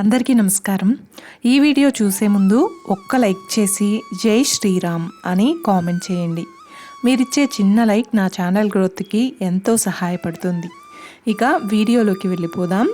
అందరికీ నమస్కారం. ఈ వీడియో చూసే ముందు ఒక్క లైక్ చేసి జై శ్రీరామ్ అని కామెంట్ చేయండి. మీరిచ్చే చిన్న లైక్ నా ఛానల్ గ్రోత్కి ఎంతో సహాయపడుతుంది. ఇక వీడియోలోకి వెళ్ళిపోదాం.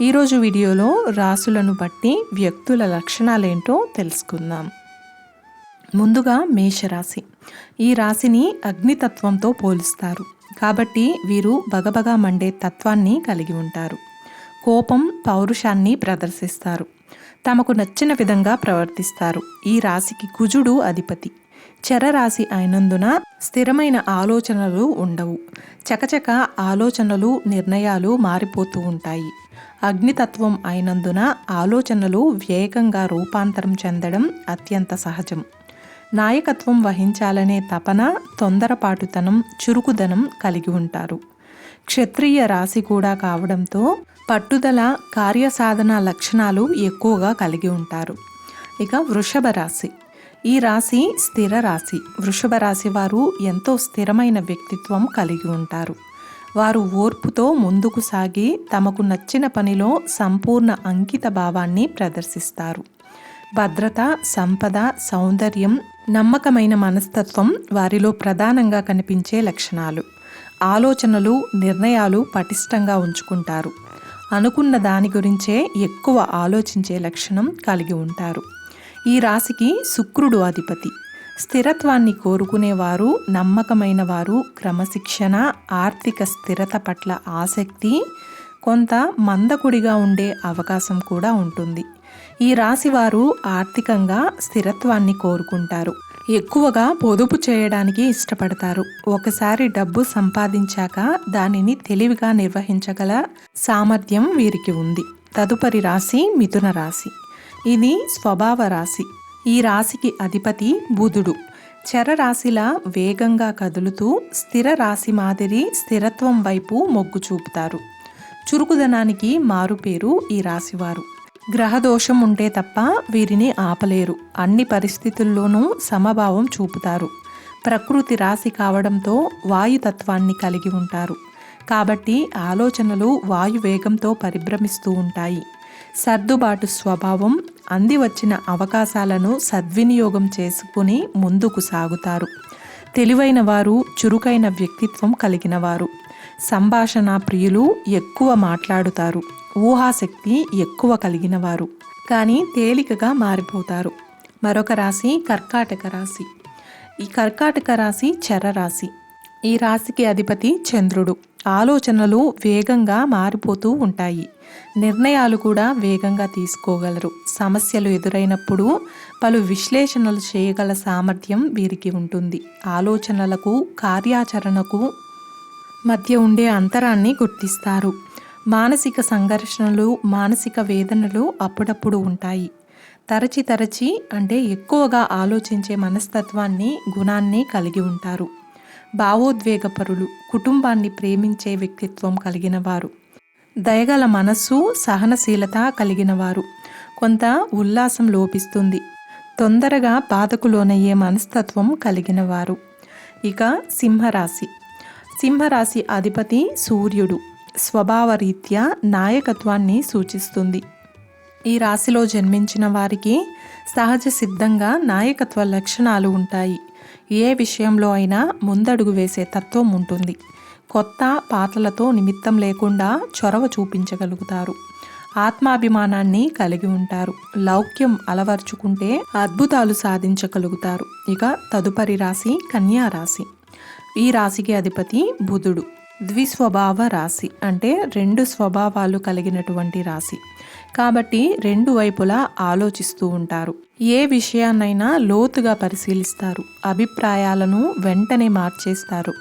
ఈరోజు వీడియోలో రాసులను బట్టి వ్యక్తుల లక్షణాలేంటో తెలుసుకుందాం. ముందుగా మేషరాశి. ఈ రాశిని అగ్నితత్వంతో పోలుస్తారు. కాబట్టి వీరు బగబగా మండే తత్వాన్ని కలిగి ఉంటారు. కోపం పౌరుషాన్ని ప్రదర్శిస్తారు. తమకు నచ్చిన విధంగా ప్రవర్తిస్తారు. ఈ రాశికి కుజుడు అధిపతి. చరరాశి అయినందున స్థిరమైన ఆలోచనలు ఉండవు. చకచక ఆలోచనలు నిర్ణయాలు మారిపోతూ ఉంటాయి. అగ్నితత్వం అయినందున ఆలోచనలు వేగంగా రూపాంతరం చెందడం అత్యంత సహజం. నాయకత్వం వహించాలనే తపన తొందరపాటుతనం చురుకుదనం కలిగి ఉంటారు. క్షత్రియ రాశి కూడా కావడంతో పట్టుదల కార్యసాధన లక్షణాలు ఎక్కువగా కలిగి ఉంటారు. ఇక వృషభ రాశి. ఈ రాశి స్థిర రాశి. వృషభ రాశి వారు ఎంతో స్థిరమైన వ్యక్తిత్వం కలిగి ఉంటారు. వారు ఓర్పుతో ముందుకు సాగి తమకు నచ్చిన పనిలో సంపూర్ణ అంకిత భావాన్ని ప్రదర్శిస్తారు. భద్రత సంపద సౌందర్యం నమ్మకమైన మనస్తత్వం వారిలో ప్రధానంగా కనిపించే లక్షణాలు. ఆలోచనలు నిర్ణయాలు పటిష్టంగా ఉంచుకుంటారు. అనుకున్న దాని గురించే ఎక్కువ ఆలోచించే లక్షణం కలిగి ఉంటారు. ఈ రాశికి శుక్రుడు అధిపతి. స్థిరత్వాన్ని కోరుకునేవారు నమ్మకమైన వారు క్రమశిక్షణ ఆర్థిక స్థిరత పట్ల ఆసక్తి కొంత మందకుడిగా ఉండే అవకాశం కూడా ఉంటుంది. ఈ రాశి వారు ఆర్థికంగా స్థిరత్వాన్ని కోరుకుంటారు. ఎక్కువగా పొదుపు చేయడానికి ఇష్టపడతారు. ఒకసారి డబ్బు సంపాదించాక దానిని తెలివిగా నిర్వహించగల సామర్థ్యం వీరికి ఉంది. తదుపరి రాశి మిథున రాశి. ఇది స్వభావ రాశి. ఈ రాశికి అధిపతి బుధుడు. చరరాశిలా వేగంగా కదులుతూ స్థిర రాశి మాదిరి స్థిరత్వం వైపు మొగ్గు చూపుతారు. చురుకుదనానికి మారుపేరు ఈ రాశివారు. గ్రహదోషం ఉంటే తప్ప వీరిని ఆపలేరు. అన్ని పరిస్థితుల్లోనూ సమభావం చూపుతారు. ప్రకృతి రాశి కావడంతో వాయుతత్వాన్ని కలిగి ఉంటారు. కాబట్టి ఆలోచనలు వాయు వేగంతో పరిభ్రమిస్తూ ఉంటాయి. సర్దుబాటు స్వభావం అంది వచ్చిన అవకాశాలను సద్వినియోగం చేసుకుని ముందుకు సాగుతారు. తెలివైన వారు చురుకైన వ్యక్తిత్వం కలిగిన వారు. సంభాషణ ప్రియులు ఎక్కువ మాట్లాడుతారు. ఊహాశక్తి ఎక్కువ కలిగిన వారు కానీ తేలికగా మారిపోతారు. మరొక రాశి కర్కాటక రాశి. ఈ కర్కాటక రాశి చరరాశి ఈ రాశికి అధిపతి చంద్రుడు. ఆలోచనలు వేగంగా మారిపోతూ ఉంటాయి. నిర్ణయాలు కూడా వేగంగా తీసుకోగలరు. సమస్యలు ఎదురైనప్పుడు పలు విశ్లేషణలు చేయగల సామర్థ్యం వీరికి ఉంటుంది. ఆలోచనలకు కార్యాచరణకు మధ్య ఉండే అంతరాన్ని గుర్తిస్తారు. మానసిక సంఘర్షణలు మానసిక వేదనలు అప్పుడప్పుడు ఉంటాయి. తరచి తరచి అంటే ఎక్కువగా ఆలోచించే మనస్తత్వాన్ని గుణాన్ని కలిగి ఉంటారు. భావోద్వేగపరులు కుటుంబాన్ని ప్రేమించే వ్యక్తిత్వం కలిగిన వారు దయగల మనస్సు సహనశీలత కలిగిన వారు కొంత ఉల్లాసం లోపిస్తుంది. తొందరగా బాధకు లోనయ్యే మనస్తత్వం కలిగిన వారు ఇక సింహరాశి. సింహరాశి అధిపతి సూర్యుడు. స్వభావరీత్యా నాయకత్వాన్ని సూచిస్తుంది. ఈ రాశిలో జన్మించిన వారికి సహజ సిద్ధంగా నాయకత్వ లక్షణాలు ఉంటాయి. ఏ విషయంలో అయినా ముందడుగు వేసే తత్వం ఉంటుంది. కొత్త పాత్రలతో నిమిత్తం లేకుండా చొరవ చూపించగలుగుతారు. ఆత్మాభిమానాన్ని కలిగి ఉంటారు. లౌక్యం అలవర్చుకుంటే అద్భుతాలు సాధించగలుగుతారు. ఇక తదుపరి రాశి కన్యా రాశి. ఈ రాశికి అధిపతి బుధుడు. ద్విస్వభావ రాశి అంటే రెండు స్వభావాలు కలిగినటువంటి రాశి. కాబట్టి రెండు వైపులా ఆలోచిస్తూ ఉంటారు. ఏ విషయాన్నైనా లోతుగా పరిశీలిస్తారు. అభిప్రాయాలను వెంటనే మార్చేస్తారు.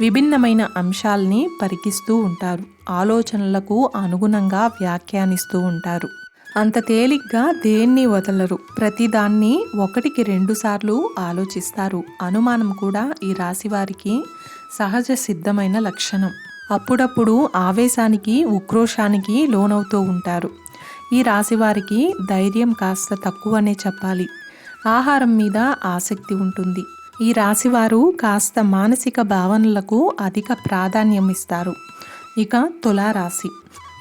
విభిన్నమైన అంశాల్ని పరికిస్తూ ఉంటారు. ఆలోచనలకు అనుగుణంగా వ్యాఖ్యానిస్తూ ఉంటారు. అంత తేలిగ్గా దేన్ని వదలరు. ప్రతిదాన్ని ఒకటికి రెండుసార్లు ఆలోచిస్తారు. అనుమానం కూడా ఈ రాశి వారికి సహజ సిద్ధమైన లక్షణం. అప్పుడప్పుడు ఆవేశానికి ఉక్రోషానికి లోనవుతూ ఉంటారు. ఈ రాశివారికి ధైర్యం కాస్త తక్కువనే చెప్పాలి. ఆహారం మీద ఆసక్తి ఉంటుంది. ఈ రాశివారు కాస్త మానసిక భావనలకు అధిక ప్రాధాన్యం ఇస్తారు. ఇక తులారాశి.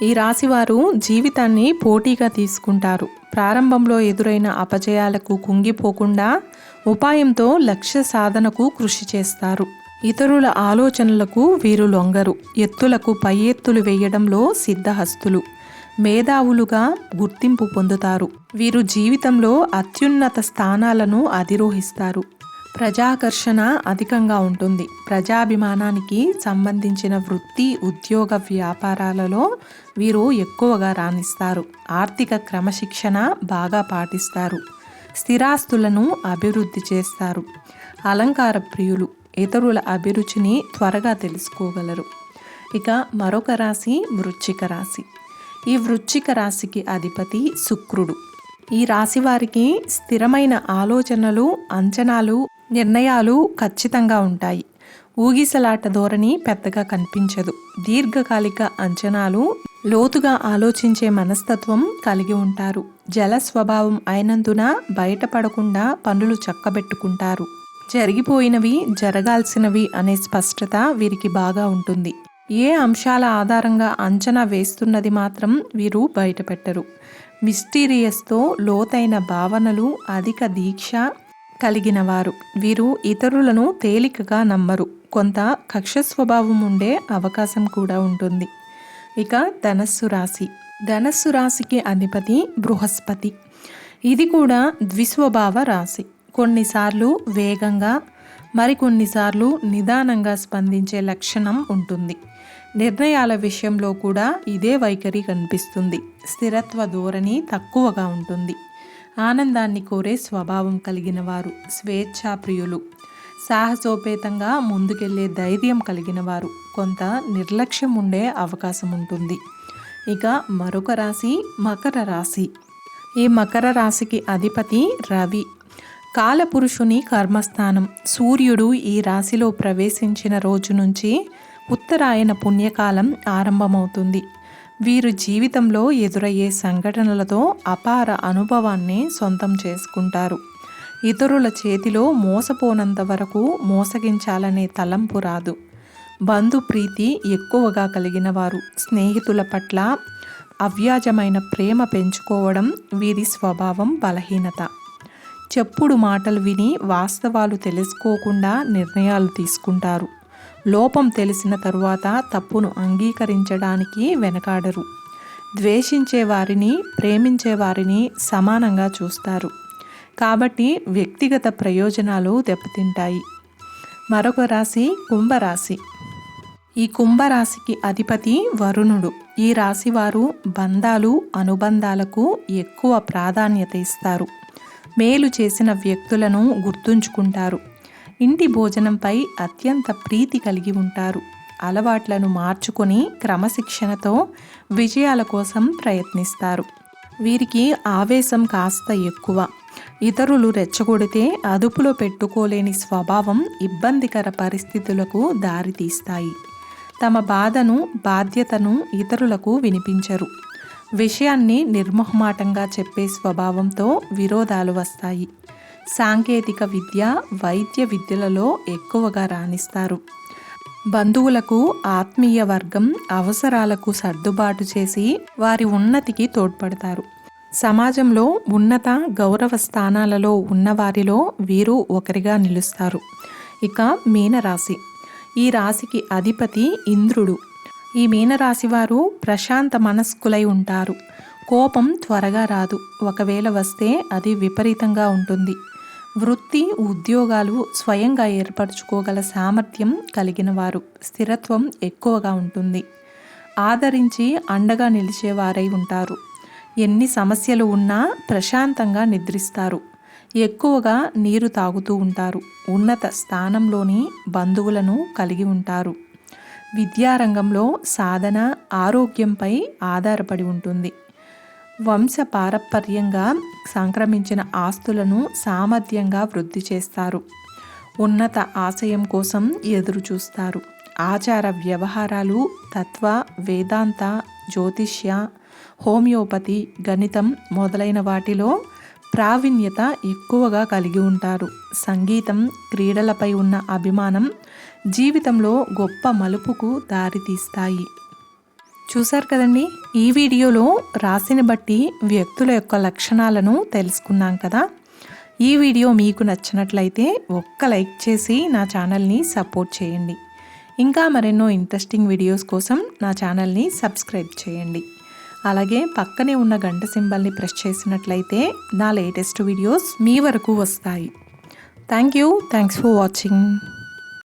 ఈ రాశివారు జీవితాన్ని పోటీగా తీసుకుంటారు. ప్రారంభంలో ఎదురైన అపజయాలకు కుంగిపోకుండా ఉపాయంతో లక్ష్య సాధనకు కృషి చేస్తారు. ఇతరుల ఆలోచనలకు వీరు లొంగరు. ఎత్తులకు పై ఎత్తులు వేయడంలో సిద్ధహస్తులు. మేధావులుగా గుర్తింపు పొందుతారు. వీరు జీవితంలో అత్యున్నత స్థానాలను అధిరోహిస్తారు. ప్రజాకర్షణ అధికంగా ఉంటుంది. ప్రజాభిమానానికి సంబంధించిన వృత్తి ఉద్యోగ వ్యాపారాలలో వీరు ఎక్కువగా రాణిస్తారు. ఆర్థిక క్రమశిక్షణ బాగా పాటిస్తారు. స్థిరాస్తులను అభివృద్ధి చేస్తారు. అలంకార ప్రియులు. ఇతరుల అభిరుచిని త్వరగా తెలుసుకోగలరు. ఇక మరొక రాశి వృశ్చిక రాశి. ఈ వృశ్చిక రాశికి అధిపతి శుక్రుడు. ఈ రాశి వారికి స్థిరమైన ఆలోచనలు అంచనాలు నిర్ణయాలు ఖచ్చితంగా ఉంటాయి. ఊగిసలాట ధోరణి పెద్దగా కనిపించదు. దీర్ఘకాలిక అంచనాలు లోతుగా ఆలోచించే మనస్తత్వం కలిగి ఉంటారు. జల స్వభావం అయినందున బయటపడకుండా పనులు చక్కబెట్టుకుంటారు. జరిగిపోయినవి జరగాల్సినవి అనే స్పష్టత వీరికి బాగా ఉంటుంది. ఏ అంశాల ఆధారంగా అంచనా వేస్తున్నది మాత్రం వీరు బయటపెట్టరు. మిస్టీరియస్తో లోతైన భావనలు అధిక దీక్ష కలిగిన వారు వీరు ఇతరులను తేలికగా నమ్మరు. కొంత కక్ష స్వభావం ఉండే అవకాశం కూడా ఉంటుంది. ఇక ధనస్సు రాశి. ధనస్సు రాశికి అధిపతి బృహస్పతి. ఇది కూడా ద్విస్వభావ రాశి. కొన్నిసార్లు వేగంగా మరికొన్నిసార్లు నిదానంగా స్పందించే లక్షణం ఉంటుంది. నిర్ణయాల విషయంలో కూడా ఇదే వైఖరి కనిపిస్తుంది. స్థిరత్వ ధోరణి తక్కువగా ఉంటుంది. ఆనందాన్ని కోరే స్వభావం కలిగిన వారు స్వేచ్ఛాప్రియులు. సాహసోపేతంగా ముందుకెళ్ళే ధైర్యం కలిగిన వారు కొంత నిర్లక్ష్యం ఉండే అవకాశం ఉంటుంది. ఇక మరొక రాశి మకర రాశి. ఈ మకర రాశికి అధిపతి రవి. కాలపురుషుని కర్మస్థానం. సూర్యుడు ఈ రాశిలో ప్రవేశించిన రోజు నుంచి ఉత్తరాయణ పుణ్యకాలం ఆరంభమవుతుంది. వీరు జీవితంలో ఎదురయ్యే సంఘటనలతో అపార అనుభవాన్ని సొంతం చేసుకుంటారు. ఇతరుల చేతిలో మోసపోనంత వరకు మోసగించాలనే తలంపు రాదు. బంధు ప్రీతి ఎక్కువగా కలిగిన వారు స్నేహితుల పట్ల అవ్యాజమైన ప్రేమ పెంచుకోవడం వీరి స్వభావం బలహీనత. చెప్పుడు మాటలు విని వాస్తవాలు తెలుసుకోకుండా నిర్ణయాలు తీసుకుంటారు. లోపం తెలిసిన తరువాత తప్పును అంగీకరించడానికి వెనకాడరు. ద్వేషించే వారిని ప్రేమించే వారిని సమానంగా చూస్తారు. కాబట్టి వ్యక్తిగత ప్రయోజనాలు దెబ్బతింటాయి. మరొక రాశి కుంభరాశి. ఈ కుంభరాశికి అధిపతి వరుణుడు. ఈ రాశి వారు బంధాలు అనుబంధాలకు ఎక్కువ ప్రాధాన్యత ఇస్తారు. మేలు చేసిన వ్యక్తులను గుర్తుంచుకుంటారు. ఇంటి భోజనంపై అత్యంత ప్రీతి కలిగి ఉంటారు. అలవాట్లను మార్చుకొని క్రమశిక్షణతో విజయాల కోసం ప్రయత్నిస్తారు. వీరికి ఆవేశం కాస్త ఎక్కువ. ఇతరులు రెచ్చగొడితే అదుపులో పెట్టుకోలేని స్వభావం ఇబ్బందికర పరిస్థితులకు దారితీస్తాయి. తమ బాధను బాధ్యతను ఇతరులకు వినిపించరు. విషయాన్ని నిర్మోహమాటంగా చెప్పే స్వభావంతో విరోధాలు వస్తాయి. సాంకేతిక విద్య వైద్య విద్యలలో ఎక్కువగా రాణిస్తారు. బంధువులకు ఆత్మీయ వర్గం అవసరాలకు సర్దుబాటు చేసి వారి ఉన్నతికి తోడ్పడతారు. సమాజంలో ఉన్నత గౌరవ స్థానాలలో ఉన్నవారిలో వీరు ఒకరిగా నిలుస్తారు. ఇక మీనరాశి. ఈ రాశికి అధిపతి ఇంద్రుడు. ఈ మీనరాశివారు ప్రశాంత మనస్కులై ఉంటారు. కోపం త్వరగా రాదు. ఒకవేళ వస్తే అది విపరీతంగా ఉంటుంది. వృత్తి ఉద్యోగాలు స్వయంగా ఏర్పరచుకోగల సామర్థ్యం కలిగిన వారు. స్థిరత్వం ఎక్కువగా ఉంటుంది. ఆదరించి అండగా నిలిచేవారై ఉంటారు. ఎన్ని సమస్యలు ఉన్నా ప్రశాంతంగా నిద్రిస్తారు. ఎక్కువగా నీరు తాగుతూ ఉంటారు. ఉన్నత స్థానంలోని బంధువులను కలిగి ఉంటారు. విద్యారంగంలో సాధన ఆరోగ్యంపై ఆధారపడి ఉంటుంది. వంశ పారపర్యంగా సంక్రమించిన ఆస్తులను సామర్థ్యంగా వృద్ధి చేస్తారు. ఉన్నత ఆశయం కోసం ఎదురుచూస్తారు. ఆచార వ్యవహారాలు తత్వ వేదాంత జ్యోతిష్య హోమియోపతి గణితం మొదలైన వాటిలో ప్రావీణ్యత ఎక్కువగా కలిగి ఉంటారు. సంగీతం క్రీడలపై ఉన్న అభిమానం జీవితంలో గొప్ప మలుపుకు దారితీస్తాయి. చూశారు కదండి? ఈ వీడియోలో రాశిని బట్టి వ్యక్తుల యొక్క లక్షణాలను తెలుసుకున్నాం కదా? ఈ వీడియో మీకు నచ్చినట్లయితే ఒక్క లైక్ చేసి నా ఛానల్ని సపోర్ట్ చేయండి. ఇంకా మరెన్నో ఇంట్రెస్టింగ్ వీడియోస్ కోసం నా ఛానల్ని సబ్స్క్రైబ్ చేయండి. అలాగే పక్కనే ఉన్న గంట సింబల్ని ప్రెస్ చేసినట్లయితే నా లేటెస్ట్ వీడియోస్ మీ వరకు వస్తాయి. Thank you. Thanks for watching.